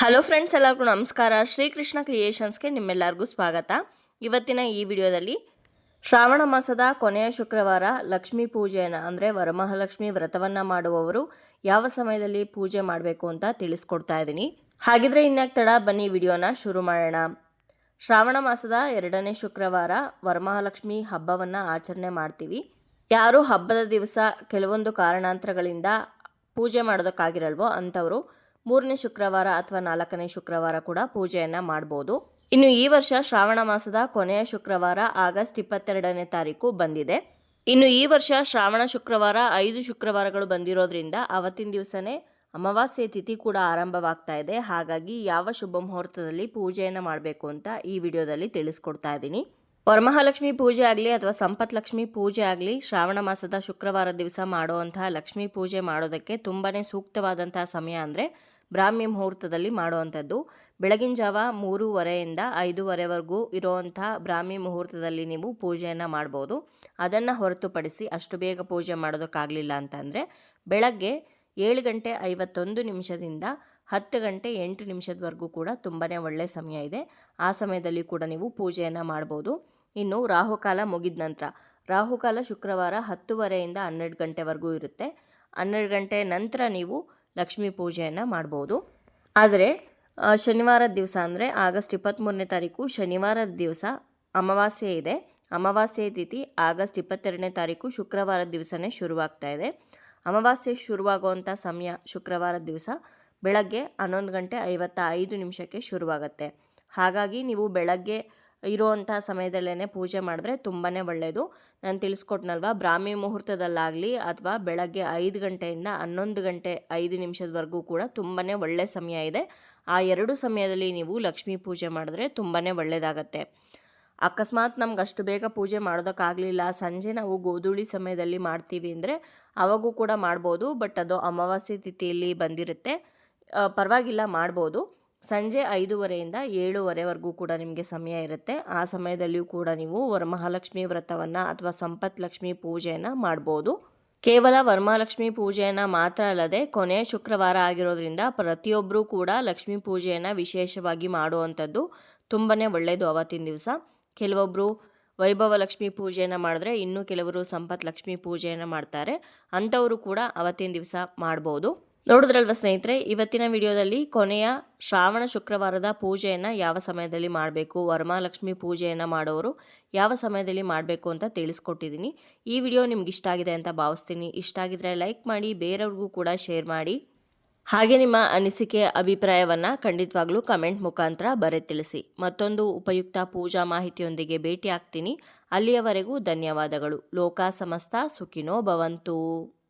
Hello friends ಎಲ್ಲರಿಗೂ ನಮಸ್ಕಾರ. ಶ್ರೀಕೃಷ್ಣ ಕ್ರಿಯೇಷನ್ಸ್ಗೆ ನಿಮ್ಮೆಲ್ಲರಿಗೂ ಸ್ವಾಗತ. ಇವತ್ತಿನ ಈ ವಿಡಿಯೋದಲ್ಲಿ ಶ್ರಾವಣ ಮಾಸದ ಕೊನೆಯ ಶುಕ್ರವಾರ ಲಕ್ಷ್ಮೀ ಪೂಜೆಯನ್ನು, ಅಂದರೆ ವರಮಹಾಲಕ್ಷ್ಮಿ ವ್ರತವನ್ನು ಮಾಡುವವರು ಯಾವ ಸಮಯದಲ್ಲಿ ಪೂಜೆ ಮಾಡಬೇಕು ಅಂತ ತಿಳಿಸ್ಕೊಡ್ತಾ ಇದ್ದೀನಿ. ಹಾಗಿದ್ರೆ ಇನ್ಯಾಕೆ ತಡ, ಬನ್ನಿ ವಿಡಿಯೋನ ಶುರು ಮಾಡೋಣ. ಶ್ರಾವಣ ಮಾಸದ ಎರಡನೇ ಶುಕ್ರವಾರ ವರಮಹಾಲಕ್ಷ್ಮಿ ಹಬ್ಬವನ್ನು ಆಚರಣೆ ಮಾಡ್ತೀವಿ. ಯಾರು ಹಬ್ಬದ ದಿವಸ ಕೆಲವೊಂದು ಕಾರಣಾಂತರಗಳಿಂದ ಪೂಜೆ ಮಾಡೋದಕ್ಕಾಗಿರಲ್ವೋ ಅಂಥವರು ಮೂರನೇ ಶುಕ್ರವಾರ ಅಥವಾ ನಾಲ್ಕನೇ ಶುಕ್ರವಾರ ಕೂಡ ಪೂಜೆಯನ್ನು ಮಾಡ್ಬೋದು. ಇನ್ನು ಈ ವರ್ಷ ಶ್ರಾವಣ ಮಾಸದ ಕೊನೆಯ ಶುಕ್ರವಾರ ಆಗಸ್ಟ್ ಇಪ್ಪತ್ತೆರಡನೇ ತಾರೀಕು ಬಂದಿದೆ. ಇನ್ನು ಈ ವರ್ಷ ಶ್ರಾವಣ ಶುಕ್ರವಾರ ಐದು ಶುಕ್ರವಾರಗಳು ಬಂದಿರೋದ್ರಿಂದ ಅವತ್ತಿನ ದಿವಸನೇ ಅಮಾವಾಸ್ಯೆ ತಿಥಿ ಕೂಡ ಆರಂಭವಾಗ್ತಾ ಇದೆ. ಹಾಗಾಗಿ ಯಾವ ಶುಭ ಮುಹೂರ್ತದಲ್ಲಿ ಪೂಜೆಯನ್ನು ಮಾಡಬೇಕು ಅಂತ ಈ ವಿಡಿಯೋದಲ್ಲಿ ತಿಳಿಸ್ಕೊಡ್ತಾ ಇದ್ದೀನಿ. ವರಮಹಾಲಕ್ಷ್ಮಿ ಪೂಜೆ ಆಗಲಿ ಅಥವಾ ಸಂಪತ್ ಲಕ್ಷ್ಮಿ ಪೂಜೆ ಆಗಲಿ ಶ್ರಾವಣ ಮಾಸದ ಶುಕ್ರವಾರ ದಿವಸ ಮಾಡುವಂತಹ ಲಕ್ಷ್ಮೀ ಪೂಜೆ ಮಾಡೋದಕ್ಕೆ ತುಂಬಾ ಸೂಕ್ತವಾದಂತಹ ಸಮಯ ಅಂದರೆ ಬ್ರಾಹ್ಮಿ ಮುಹೂರ್ತದಲ್ಲಿ ಮಾಡುವಂಥದ್ದು. ಬೆಳಗಿನ ಜಾವ ಮೂರುವರೆಯಿಂದ ಐದೂವರೆವರೆಗೂ ಇರುವಂತಹ ಬ್ರಾಹ್ಮಿ ಮುಹೂರ್ತದಲ್ಲಿ ನೀವು ಪೂಜೆಯನ್ನು ಮಾಡ್ಬೋದು. ಅದನ್ನು ಹೊರತುಪಡಿಸಿ ಅಷ್ಟು ಬೇಗ ಪೂಜೆ ಮಾಡೋದಕ್ಕಾಗಲಿಲ್ಲ ಅಂತಂದರೆ ಬೆಳಗ್ಗೆ ಏಳು ಗಂಟೆ ಐವತ್ತೊಂದು ನಿಮಿಷದಿಂದ ಹತ್ತು ಗಂಟೆ ಎಂಟು ನಿಮಿಷದವರೆಗೂ ಕೂಡ ತುಂಬಾ ಒಳ್ಳೆಯ ಸಮಯ ಇದೆ. ಆ ಸಮಯದಲ್ಲಿ ಕೂಡ ನೀವು ಪೂಜೆಯನ್ನು ಮಾಡ್ಬೋದು. ಇನ್ನು ರಾಹುಕಾಲ ಮುಗಿದ ನಂತರ, ರಾಹುಕಾಲ ಶುಕ್ರವಾರ ಹತ್ತುವರೆಯಿಂದ ಹನ್ನೆರಡು ಗಂಟೆವರೆಗೂ ಇರುತ್ತೆ. ಹನ್ನೆರಡು ಗಂಟೆ ನಂತರ ನೀವು ಲಕ್ಷ್ಮೀ ಪೂಜೆಯನ್ನು ಮಾಡ್ಬೋದು. ಆದರೆ ಶನಿವಾರದ ದಿವಸ ಅಂದರೆ ಆಗಸ್ಟ್ ಇಪ್ಪತ್ತ್ಮೂರನೇ ತಾರೀಕು ಶನಿವಾರದ ದಿವಸ ಅಮಾವಾಸ್ಯೆ ಇದೆ. ಅಮಾವಾಸ್ಯೆ ತಿಥಿ ಆಗಸ್ಟ್ ಇಪ್ಪತ್ತೆರಡನೇ ತಾರೀಕು ಶುಕ್ರವಾರದ ದಿವಸನೇ ಶುರುವಾಗ್ತಾ ಇದೆ. ಅಮಾವಾಸ್ಯೆ ಶುರುವಾಗುವಂಥ ಸಮಯ ಶುಕ್ರವಾರದ ದಿವಸ ಬೆಳಗ್ಗೆ ಹನ್ನೊಂದು ಗಂಟೆ ಐವತ್ತ ಐದು ನಿಮಿಷಕ್ಕೆ ಶುರುವಾಗುತ್ತೆ. ಹಾಗಾಗಿ ನೀವು ಬೆಳಗ್ಗೆ ಇರುವಂಥ ಸಮಯದಲ್ಲೇ ಪೂಜೆ ಮಾಡಿದ್ರೆ ತುಂಬಾ ಒಳ್ಳೆಯದು ನಾನು ತಿಳಿಸ್ಕೊಟ್ನಲ್ವ? ಬ್ರಾಹ್ಮಿ ಮುಹೂರ್ತದಲ್ಲಾಗಲಿ ಅಥವಾ ಬೆಳಗ್ಗೆ ಐದು ಗಂಟೆಯಿಂದ ಹನ್ನೊಂದು ಗಂಟೆ ಐದು ನಿಮಿಷದವರೆಗೂ ಕೂಡ ತುಂಬಾ ಒಳ್ಳೆಯ ಸಮಯ ಇದೆ. ಆ ಎರಡು ಸಮಯದಲ್ಲಿ ನೀವು ಲಕ್ಷ್ಮೀ ಪೂಜೆ ಮಾಡಿದ್ರೆ ತುಂಬಾ ಒಳ್ಳೆಯದಾಗತ್ತೆ ಅಕಸ್ಮಾತ್ ನಮ್ಗೆ ಅಷ್ಟು ಬೇಗ ಪೂಜೆ ಮಾಡೋದಕ್ಕಾಗಲಿಲ್ಲ. ಸಂಜೆ ನಾವು ಗೋಧೂಳಿ ಸಮಯದಲ್ಲಿ ಮಾಡ್ತೀವಿ ಅಂದರೆ ಅವಾಗೂ ಕೂಡ ಮಾಡ್ಬೋದು, ಬಟ್ ಅದು ಅಮಾವಾಸ್ಯೆ ತಿಥಿಯಲ್ಲಿ ಬಂದಿರುತ್ತೆ. ಪರವಾಗಿಲ್ಲ, ಮಾಡ್ಬೋದು. ಸಂಜೆ ಐದೂವರೆಯಿಂದ ಏಳುವರೆವರೆಗೂ ಕೂಡ ನಿಮಗೆ ಸಮಯ ಇರುತ್ತೆ. ಆ ಸಮಯದಲ್ಲಿಯೂ ಕೂಡ ನೀವು ವರಮಹಾಲಕ್ಷ್ಮಿ ವ್ರತವನ್ನು ಅಥವಾ ಸಂಪತ್ ಲಕ್ಷ್ಮಿ ಪೂಜೆಯನ್ನು ಮಾಡ್ಬೋದು. ಕೇವಲ ವರಮಹಾಲಕ್ಷ್ಮಿ ಪೂಜೆಯನ್ನು ಮಾತ್ರ ಅಲ್ಲದೆ ಕೊನೆಯ ಶುಕ್ರವಾರ ಆಗಿರೋದ್ರಿಂದ ಪ್ರತಿಯೊಬ್ಬರೂ ಕೂಡ ಲಕ್ಷ್ಮೀ ಪೂಜೆಯನ್ನು ವಿಶೇಷವಾಗಿ ಮಾಡುವಂಥದ್ದು ತುಂಬಾ ಒಳ್ಳೆಯದು ಅವತ್ತಿನ ದಿವಸ. ಕೆಲವೊಬ್ಬರು ವೈಭವ ಲಕ್ಷ್ಮಿ ಪೂಜೆಯನ್ನು ಮಾಡಿದ್ರೆ ಇನ್ನು ಕೆಲವರು ಸಂಪತ್ ಲಕ್ಷ್ಮಿ ಪೂಜೆಯನ್ನು ಮಾಡ್ತಾರೆ. ಅಂಥವರು ಕೂಡ ಅವತ್ತಿನ ದಿವಸ ಮಾಡ್ಬೋದು. ನೋಡಿದ್ರಲ್ವ ಸ್ನೇಹಿತರೆ, ಇವತ್ತಿನ ವಿಡಿಯೋದಲ್ಲಿ ಕೊನೆಯ ಶ್ರಾವಣ ಶುಕ್ರವಾರದ ಪೂಜೆಯನ್ನು ಯಾವ ಸಮಯದಲ್ಲಿ ಮಾಡಬೇಕು, ವರಮಹಾಲಕ್ಷ್ಮಿ ಪೂಜೆಯನ್ನು ಮಾಡೋರು ಯಾವ ಸಮಯದಲ್ಲಿ ಮಾಡಬೇಕು ಅಂತ ತಿಳಿಸ್ಕೊಟ್ಟಿದ್ದೀನಿ ಈ ವಿಡಿಯೋ ನಿಮ್ಗೆ ಇಷ್ಟ ಆಗಿದೆ ಅಂತ ಭಾವಿಸ್ತೀನಿ. ಇಷ್ಟ ಆಗಿದ್ರೆ ಲೈಕ್ ಮಾಡಿ, ಬೇರೆಯವ್ರಿಗೂ ಕೂಡ ಶೇರ್ ಮಾಡಿ. ಹಾಗೆ ನಿಮ್ಮ ಅನಿಸಿಕೆ, ಅಭಿಪ್ರಾಯವನ್ನು ಖಂಡಿತವಾಗ್ಲೂ ಕಮೆಂಟ್ ಮುಖಾಂತರ ಬರೆ ತಿಳಿಸಿ. ಮತ್ತೊಂದು ಉಪಯುಕ್ತ ಪೂಜಾ ಮಾಹಿತಿಯೊಂದಿಗೆ ಭೇಟಿ ಆಗ್ತೀನಿ ಅಲ್ಲಿಯವರೆಗೂ ಧನ್ಯವಾದಗಳು. ಲೋಕ ಸಮಸ್ತ, ಸುಖಿನೋ ಭವಂತು.